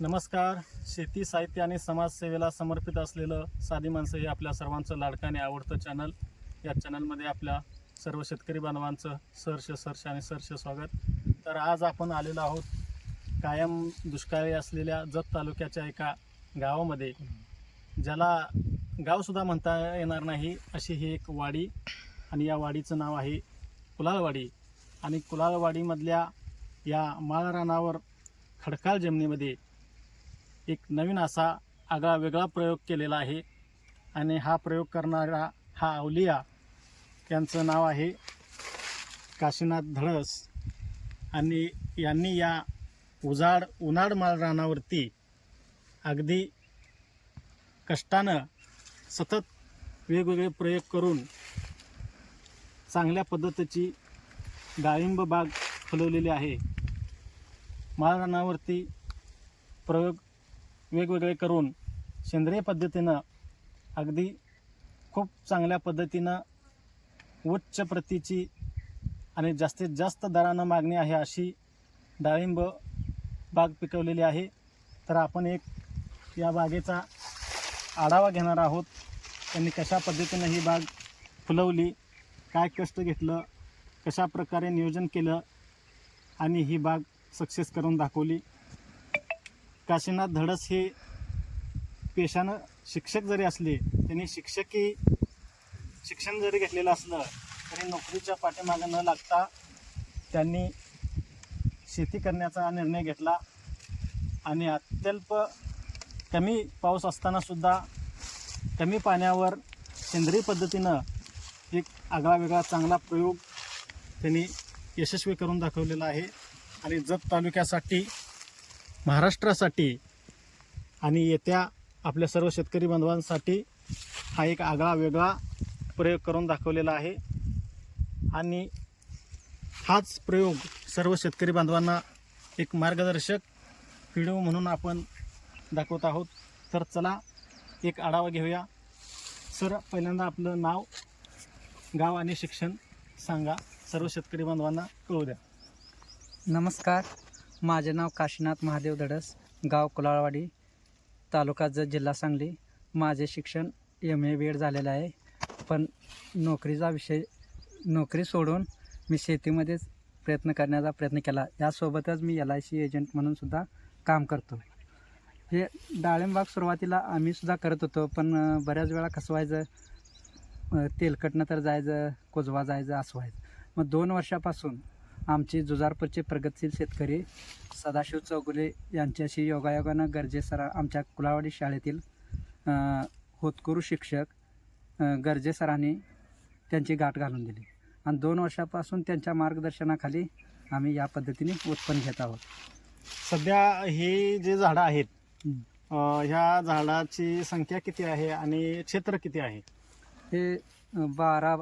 नमस्कार. शेती साहित्य आणि समाजसेवेला समर्पित असलेलं साधी माणसं हे आपल्या सर्वांचं लाडकं आणि आवडतं चॅनल. या चॅनलमध्ये आपल्या सर्व शेतकरी बांधवांचं सहर्ष सहर्ष आणि सहर्ष स्वागत. तर आज आपण आलेलो आहोत कायम दुष्काळी असलेल्या जत तालुक्याच्या एका गावामध्ये ज्याला गावसुद्धा म्हणता येणार नाही अशी ही एक वाडी आणि या वाडीचं नाव आहे कुलाळवाडी आणि कुलाळवाडीमधल्या या माळरानावर खडकाळ जमिनीमध्ये एक नवीन असा आगळा वेगळा प्रयोग केलेला आहे. आणि हा प्रयोग करणारा हा अवलिया यांचं नाव आहे काशीनाथ धडस. आणि यांनी या उजाड उन्हाळ माळ रानावरती अगदी कष्टानं सतत वेगवेगळे प्रयोग करून चांगल्या पद्धतीची डाळिंब बाग फुलवलेली आहे. माळ रानावरती प्रयोग वेगवेगळे करून सेंद्रिय पद्धतीनं अगदी खूप चांगल्या पद्धतीनं उच्च प्रतीची आणि जास्तीत जास्त दरानं मागणी आहे अशी डाळिंब बाग पिकवलेली आहे. तर आपण एक या बागेचा आढावा घेणार आहोत. त्यांनी कशा पद्धतीनं ही बाग फुलवली काय कष्ट घेतलं कशा प्रकारे नियोजन केलं आणि ही बाग सक्सेस करून दाखवली. काशीनाथ धडस हे पेशानं शिक्षक जरी असले त्यांनी शिक्षकी शिक्षण जरी घेतलेलं असलं तरी नोकरीच्या पाठीमागे न लागता त्यांनी शेती करण्याचा निर्णय घेतला. आणि अत्यल्प कमी पाऊस असतानासुद्धा कमी पाण्यावर सेंद्रिय पद्धतीनं एक आगळा वेगळा चांगला प्रयोग त्यांनी यशस्वी करून दाखवलेला आहे. आणि जत तालुक्यासाठी महाराष्ट्रासाठी आणि येत्या आपल्या सर्व शेतकरी बांधवांसाठी हा एक आगळा वेगळा प्रयोग करून दाखवलेला आहे. आणि हाच प्रयोग सर्व शेतकरी बांधवांना एक मार्गदर्शक व्हिडिओ म्हणून आपण दाखवत आहोत. तर चला एक आढावा घेऊया. सर पहिल्यांदा आपलं नाव गाव आणि शिक्षण सांगा. सर्व शेतकरी बांधवांना कळू द्या. नमस्कार. माझे नाव काशीनाथ महादेव धडस गाव कुलाळवाडी तालुका जत जिल्हा सांगली. माझे शिक्षण एम ए बी एड झालेलं आहे. पण नोकरीचा विषय नोकरी सोडून मी शेतीमध्येच प्रयत्न करण्याचा प्रयत्न केला. यासोबतच मी एल आय सी एजंट म्हणूनसुद्धा काम करतो. हे डाळिंबाग सुरुवातीला आम्हीसुद्धा करत होतो पण बऱ्याच वेळा कसं व्हायचं तेलकटनं तर जायचं कोजवा जायचं असं व्हायचं. मग दोन वर्षापासून आमचे जुजारपूरचे प्रगतशील शेतकरी सदाशिव चौगुले यांच्याशी योगायोगानं गरजे सरा आमच्या कुलावाडी शाळेतील होतकरू शिक्षक अ, गर्जे सरांनी त्यांची गाठ घालून दिली. आणि दोन वर्षापासून त्यांच्या मार्गदर्शनाखाली आम्ही या पद्धतीने उत्पन्न घेत आहोत. सध्या हे जे झाडं आहेत ह्या झाडाची संख्या किती आहे आणि क्षेत्र किती आहे? हे बारा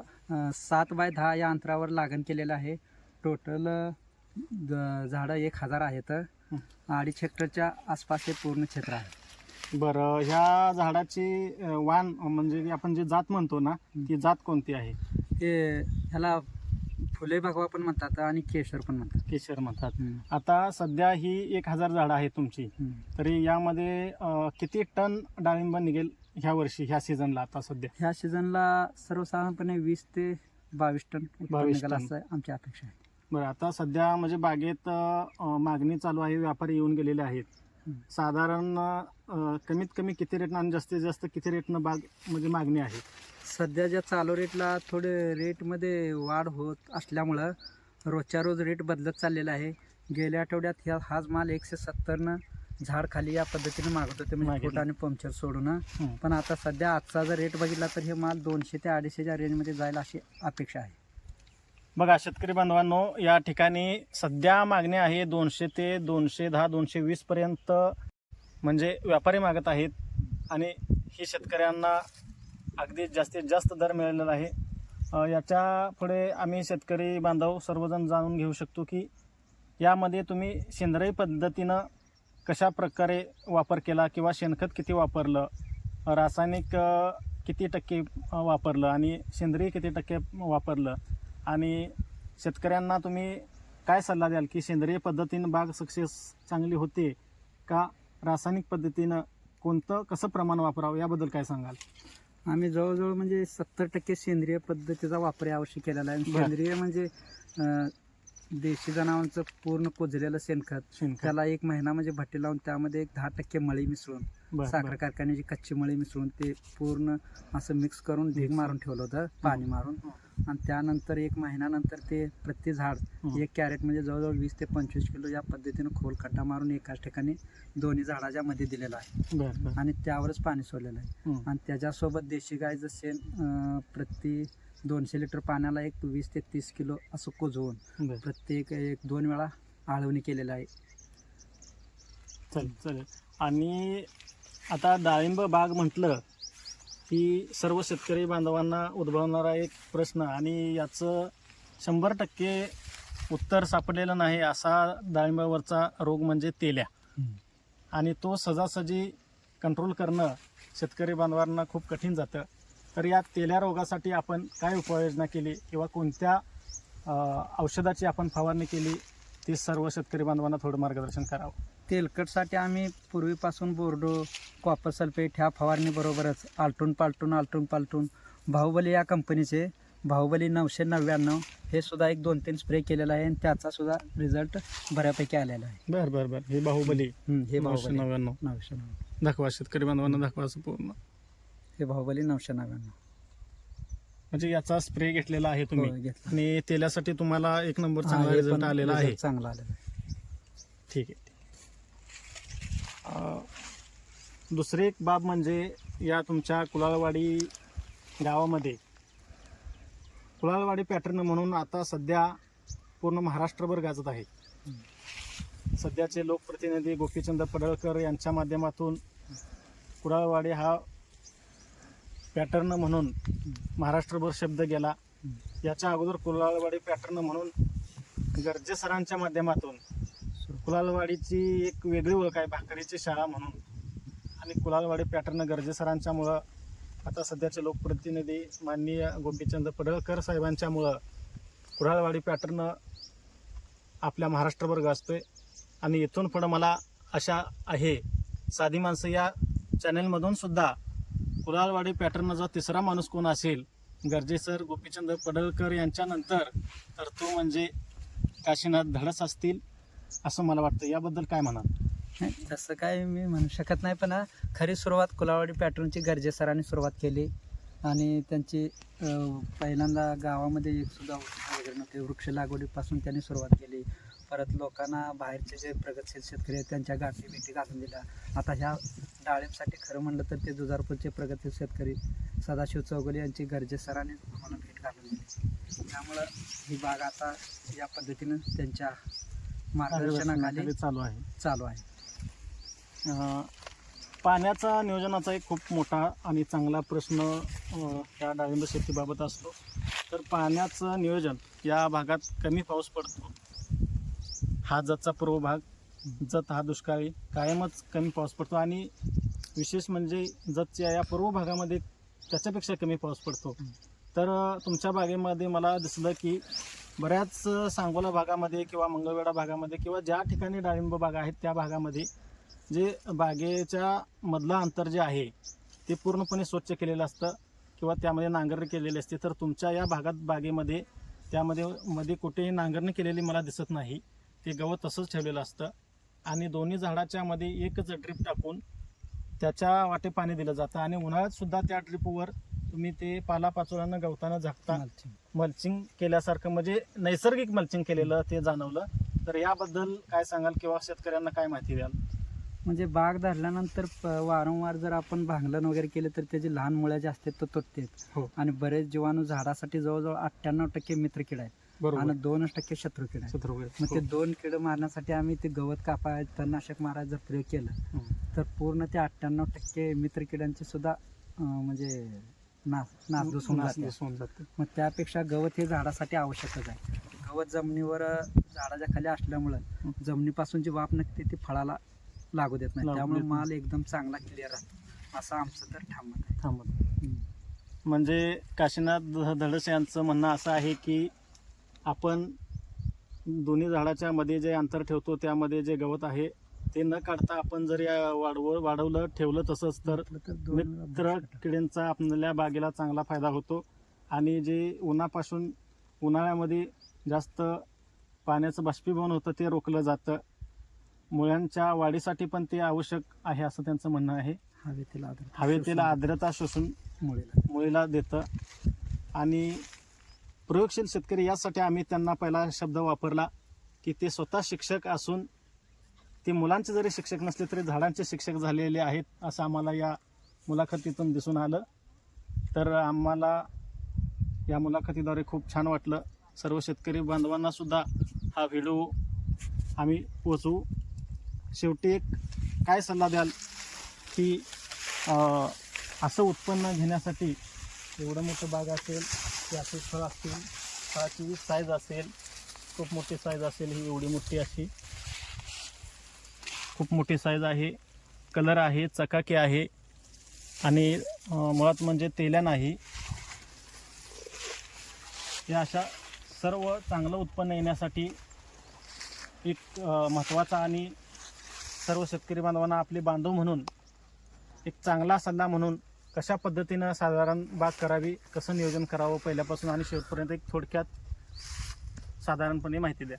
सात बाय दहा या अंतरावर लागण केलेलं आहे. टोटल झाडं एक हजार आहेत. अडीच हेक्टरच्या आसपास हे पूर्ण क्षेत्र आहे बरं ह्या झाडाची वाण म्हणजे आपण जे जात म्हणतो ना ती जात कोणती आहे हे ह्याला फुले भगवा पण म्हणतात आणि केशर पण म्हणतात केशर म्हणतात. आता सध्या ही एक हजार झाडं आहेत तुमची. तरी यामध्ये किती टन डाळिंब निघेल ह्या वर्षी ह्या सीझनला आता सध्या ह्या सीझनला सर्वसाधारणपणे वीस ते बावीस टन उत्पन्न 22 निघाल टन. असं आमची अपेक्षा आहे बरं आता सध्या म्हणजे बागेत अं, मागणी चालू आहे व्यापारी येऊन गेलेले आहेत हं. साधारण अं, कमीत कमी किती रेटनं आणि जास्तीत जास्त किती रेटनं बाग म्हणजे मागणी आहे सध्या चालू रेटला थोडे रेटमध्ये वाढ होत असल्यामुळं रोजच्या रोज रेट बदलत चाललेला आहे गेल्या आठवड्यात ह्या हाच माल एकशे सत्तरनं झाड खाली या पद्धतीने मागत होते म्हणजे मागितलं. फूट आणि पंक्चर सोडून हं. पण आता सध्या आजचा जर रेट बघितला तर हे माल दोनशे ते अडीचशेच्या रेंजमध्ये जाईल अशी अपेक्षा आहे बघा शेतकरी बांधवांनो या ठिकाणी सध्या मागणी आहे दोनशे ते दोनशे दहा दोनशे वीसपर्यंत म्हणजे व्यापारी मागत आहेत आणि ही शेतकऱ्यांना अगदी जास्तीत जास्त दर मिळालेला आहे. याच्यापुढे आम्ही शेतकरी बांधव सर्वजण जाणून घेऊ शकतो की यामध्ये तुम्ही सेंद्रिय पद्धतीनं कशा प्रकारे वापर केला किंवा शेणखत किती वापरलं रासायनिक किती टक्के वापरलं आणि सेंद्रिय किती टक्के वापरलं आणि शेतकऱ्यांना तुम्ही काय सल्ला द्याल की सेंद्रिय पद्धतीनं बाग सक्सेस चांगली होते का? रासायनिक पद्धतीनं कोणतं कसं प्रमाण वापरावं याबद्दल काय सांगाल? आम्ही जवळजवळ म्हणजे सत्तर टक्के सेंद्रिय पद्धतीचा वापर यावर्षी केलेला आहे. सेंद्रिय म्हणजे देशी जनावरांचं पूर्ण कुजलेलं शेणखत. शेणखत. त्याला एक महिना म्हणजे भट्टी लावून त्यामध्ये एक दहा टक्के मळी मिसळून बरं, साखर बरं. कारखान्याची कच्ची मळी मिसळून ते पूर्ण असं मिक्स करून ढीग मारून ठेवलं होतं पाणी मारून. आणि त्यानंतर एक महिन्यानंतर ते प्रति झाड हं. एक कॅरेट म्हणजे जवळजवळ वीस ते पंचवीस किलो या पद्धतीनं खोल खड्डा मारून एकाच ठिकाणी दोन्ही झाडाच्या मध्ये दिलेला आहे. बरं बरं. आणि त्यावरच पाणी सोडलेलं आहे. हं. आणि त्याच्यासोबत देशी गायचं शेण अं, प्रति दोनशे लिटर पाण्याला एक वीस ते तीस किलो असं कुजवून बरं. प्रत्येक एक दोन वेळा आळवणी केलेलं आहे. चालेल चालेल. आणि आता डाळिंब बाग म्हटलं की सर्व शेतकरी बांधवांना उद्भवणारा एक प्रश्न आणि याचं शंभर टक्के उत्तर सापडलेलं नाही असा डाळिंबावरचा रोग म्हणजे तेल्या. आणि तो सहजासहजी कंट्रोल करणं शेतकरी बांधवांना खूप कठीण जातं. तर या तेल्या रोगासाठी आपण काय उपाययोजना केली किंवा कोणत्या औषधाची आपण फवारणी केली ते सर्व शेतकरी बांधवांना थोडं मार्गदर्शन करावं. तेलकटसाठी आम्ही पूर्वीपासून बोर्डो कॉपर सल्फेट ह्या फवारणीबरोबरच आलटून पालटून आलटून पालटून बाहुबली या कंपनीचे बाहुबली नऊशे नव्याण्णव हे सुद्धा एक दोन तीन स्प्रे केलेला आहे आणि त्याचा सुद्धा रिझल्ट बऱ्यापैकी आलेला आहे. बर बर बर. हे बाहुबली हे नऊशे बाहुबली. नव्याण्णव. नऊशे नव्याण्णव. दाखवा शेतकरी बांधवांना दाखवा असं पूर्ण. हे बाहुबली नऊशे नव्याण्णव. म्हणजे याचा स्प्रे घेतलेला आहे तुम्ही. हो, घेतला. आणि तेल्यासाठी तुम्हाला एक नंबर चांगला हे रिझल्ट पण आलेला आहे. चांगला आलेला आहे. ठीक आहे. अं, दुसरी एक बाब म्हणजे या तुमच्या कुलाळवाडी गावामध्ये. कुलाळवाडी पॅटर्न म्हणून आता सध्या पूर्ण महाराष्ट्रभर गाजत आहे. सध्याचे लोकप्रतिनिधी गोपीचंद पडळकर यांच्या माध्यमातून कुडाळवाडी हा पॅटर्न म्हणून महाराष्ट्रभर शब्द गेला. याच्या अगोदर कुलाळवाडी पॅटर्न म्हणून गरजे सरांच्या माध्यमातून कुलालवाडीची एक वेगळी ओळख आहे भाकरीची शाळा म्हणून. आणि कुलालवाडी पॅटर्न गरजे सरांच्यामुळं आता सध्याचे लोकप्रतिनिधी माननीय गोपीचंद पडळकर साहेबांच्यामुळं कुडाळवाडी पॅटर्न आपल्या महाराष्ट्रभर गाजतोय. आणि इथून पुढं मला आशा आहे साधी माणसं या चॅनेलमधून सुद्धा कुलालवाडी पॅटर्नचा तिसरा माणूस कोण असेल? गरजे सर गोपीचंद पडळकर यांच्यानंतर तर तो म्हणजे काशीनाथ धडस असतील असं मला वाटतं. याबद्दल काय म्हणाल? नाही तसं काय मी म्हणू शकत नाही पण खरी सुरुवात कुलावाडी पॅटर्नची गरजे सरांनी सुरुवात केली. आणि त्यांची पहिल्यांदा गावामध्ये एक सुद्धा वृक्ष वगैरे नव्हते वृक्ष लागवडीपासून त्यांनी सुरुवात केली. परत लोकांना बाहेरचे जे प्रगतशील शेतकरी आहेत त्यांच्या गाठी भेटी घालून दिल्या. आता ह्या डाळिंबसाठी खरं म्हणलं तर ते दुधारपूरचे प्रगतशील शेतकरी सदाशिव चौगुले यांची गरजे सरांनी आम्हाला भेट घालून दिली. त्यामुळं ही बाग आता या पद्धतीनं त्यांच्या मार्गदर्शनाखाली चालू आहे. चालू आहे. पाण्याचा नियोजनाचा एक खूप मोठा आणि चांगला प्रश्न या डाळिंब शेतीबाबत असतो. तर पाण्याचं नियोजन या भागात कमी पाऊस पडतो. हा जतचा पूर्व भाग जत हा दुष्काळी कायमच कमी पाऊस पडतो आणि विशेष म्हणजे जतच्या या पूर्व भागामध्ये त्याच्यापेक्षा कमी पाऊस पडतो. तर तुमच्या बागेमध्ये मला दिसलं की बऱ्याच सांगोला भागामध्ये किंवा मंगळवेढा भागामध्ये किंवा ज्या ठिकाणी डाळिंब बागा आहेत त्या भागामध्ये जे बागेच्या मधलं अंतर जे आहे ते पूर्णपणे स्वच्छ केलेलं असतं किंवा त्यामध्ये नांगरणी केलेली असते. तर तुमच्या या भागात बागेमध्ये त्यामध्ये मध्ये कुठेही नांगरणी केलेली मला दिसत नाही. ते गवत तसंच ठेवलेलं असतं. आणि दोन्ही झाडाच्या मध्ये एकच ड्रीप टाकून त्याच्या वाटे पाणी दिलं जातं. आणि उन्हाळ्यात सुद्धा त्या ड्रीपवर तुम्ही ते पालापाचोळ्यानं गवतानं झाकता मालची. मल्चिंग केल्यासारखं म्हणजे नैसर्गिक मल्चिंग केलेलं ते जाणवलं. तर याबद्दल काय सांगाल किंवा शेतकऱ्यांना काय माहिती द्याल? म्हणजे बाग धरल्यानंतर वारंवार जर आपण भांगलन वगैरे केलं तर त्याची लहान मुळ्या जे असतात तो तुटतात हो. आणि बरेच जीवाणू झाडासाठी जवळजवळ अठ्ठ्याण्णव टक्के मित्रकीड आहेत. आणि दोनच टक्के आहेत छत्रपती. मग ते दोन किड मारण्यासाठी आम्ही ते गवत कापाय तणनाशक मारायचा जर प्रयोग केला हो. तर पूर्ण ते अठ्ठ्याण्णव टक्के मित्रकिडांची सुद्धा अं, म्हणजे नास नासधूस होऊन जाते नासधूस होऊन जाते. मग त्यापेक्षा गवत हे झाडासाठी आवश्यकच आहे गवत जमिनीवर अ, झाडाच्या खाली असल्यामुळं जमिनीपासून जी वाफ निघते ती फळाला लागू देत नाही लागू त्यामुळे देत नाही. माल एकदम चांगला क्लिअर राहतो असं आमचं तर ठाम मत आहे थांबत. हम्म. म्हणजे काशीनाथ ध- धडस यांचं म्हणणं असं आहे की आपण दोन्ही झाडाच्या मध्ये जे अंतर ठेवतो त्यामध्ये जे गवत आहे ते न काढता आपण जर या वाढव वाढवलं ठेवलं तसंच तर मित्र. किडींचा आपल्या बागेला चांगला फायदा होतो आणि जे उन्हापासून उन्हाळ्यामध्ये जास्त पाण्याचं बाष्पीभवन होतं ते रोखलं जातं मुळ्यांच्या वाढीसाठी पण ते आवश्यक आहे असं त्यांचं म्हणणं आहे हवेतील आर्द्रता हवेतील आर्द्रता शोषून मुळीला. मुळीला देतं आणि प्रयोगशील शेतकरी यासाठी आम्ही त्यांना पहिला शब्द वापरला की ते स्वतः शिक्षक असून ते मुलांचे जरी शिक्षक नसले तरी झाडांचे शिक्षक झालेले आहेत असं आम्हाला या मुलाखतीतून दिसून आलं. तर आम्हाला या मुलाखतीद्वारे खूप छान वाटलं. सर्व शेतकरी बांधवांनासुद्धा हा व्हिडिओ आम्ही पोचवू. शेवटी एक काय सल्ला द्याल की असं उत्पन्न घेण्यासाठी एवढं मोठं बाग असेल ही असे फळं असतील फळाची साईज असेल खूप मोठी साईज असेल ही एवढी मोठी अशी. खूप मोठी साईज आहे. कलर आहे चकाकी आहे. आणि मुळात म्हणजे तेल्या नाही. या अशा सर्व चांगलं उत्पन्न येण्यासाठी एक महत्त्वाचा आणि सर्व शेतकरी बांधवांना आपले बांधव म्हणून एक चांगला सल्ला म्हणून कशा पद्धतीनं साधारण बाग करावी कसं नियोजन करावं पहिल्यापासून आणि शेवटपर्यंत एक थोडक्यात साधारणपणे माहिती द्या.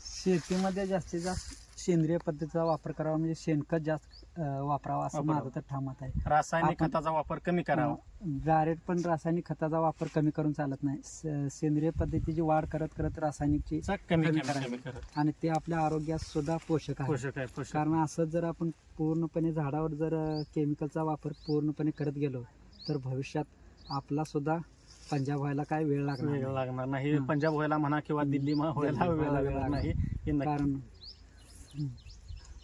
शेतीमध्ये जास्तीत जास्त सेंद्रिय पद्धतीचा वापर करावा म्हणजे शेणखत जास्त अं, वापरावा असं वापरावं. माझं तर ठाम मत आहे रासायनिक आपण- खताचा वापर कमी करावा डायरेक्ट पण रासायनिक खताचा वापर कमी करून चालत नाही स- सेंद्रिय पद्धतीची वाढ करत करत रासायनिकची चा कमी कमी कमी करावी. कमी करत आणि ते आपल्या आरोग्यास सुद्धा पोषक आहे पोषक आहे पोषक कारण असं जर आपण पूर्णपणे झाडावर जर केमिकलचा वापर पूर्णपणे करत गेलो तर भविष्यात आपला सुद्धा पंजाब व्हायला काय वेळ लागणार वेळ नाही. लागणार नाही हां. पंजाब व्हायला म्हणा किंवा दिल्ली म्हा- व्हायला वेळ लागणार नाही हे नक्की. कारण हं.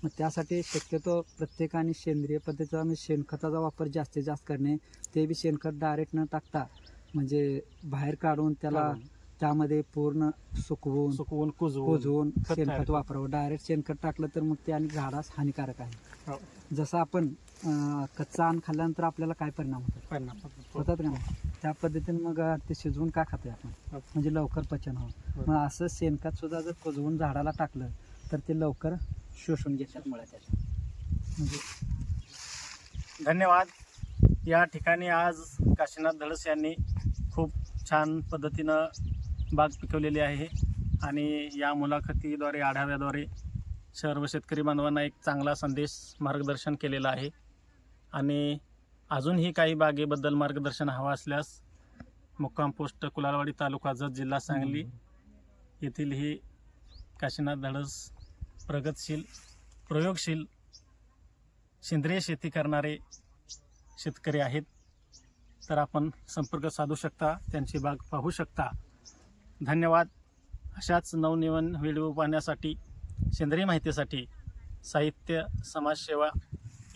मग त्यासाठी शक्यतो प्रत्येकाने सेंद्रिय पद्धतीचा म्हणजे शेणखताचा वापर जास्तीत जास्त करणे ते बी शेणखत डायरेक्ट न टाकता म्हणजे बाहेर काढून त्याला त्यामध्ये पूर्ण सुकवून सुकवून कुजवून खत शेणखत. वापरावं डायरेक्ट शेणखत टाकलं तर मग ते आणि झाडास हानिकारक आहे हो. जसं आपण कच्चा अन्न खाल्ल्यानंतर आपल्याला काय परिणाम होतात परिणाम होतो. होतात का नाही त्या पद्धतीने मग ते शिजवून का खातोय आपण हो. म्हणजे लवकर पचन हो. मग असं शेणखत सुद्धा जर कुजवून झाडाला टाकलं तर ते लवकर शोषून घेतात मुळात त्याच्या म्हणजे? धन्यवाद. या ठिकाणी आज काशीनाथ धडस यांनी खूप छान पद्धतीनं बाग पिकवलेली आहे आणि या मुलाखतीद्वारे आढाव्याद्वारे सर्व शेतकरी बांधवांना एक चांगला संदेश मार्गदर्शन केलेलं आहे. आणि अजूनही काही बागेबद्दल मार्गदर्शन हवं असल्यास मुक्काम पोस्ट कुलालवाडी तालुका जत जिल्हा सांगली येथील ही काशीनाथ धडस प्रगतशील प्रयोगशील सेंद्रिय शेती करणारे शेतकरी आहेत. तर आपण संपर्क साधू शकता त्यांची बाग पाहू शकता. धन्यवाद. अशाच नवनवीन व्हिडिओ पाहण्यासाठी सेंद्रिय माहितीसाठी साहित्य समाजसेवा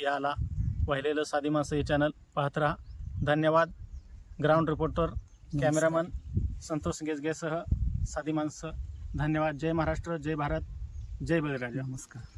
याला वाहिलेलं साधी माणसं हे चॅनल पाहत राहा. धन्यवाद. ग्राउंड रिपोर्टर कॅमेरामन संतोष गेजगेसह साधी माणसं. धन्यवाद. जय महाराष्ट्र जय भारत. जय बळीराजा. नमस्कार.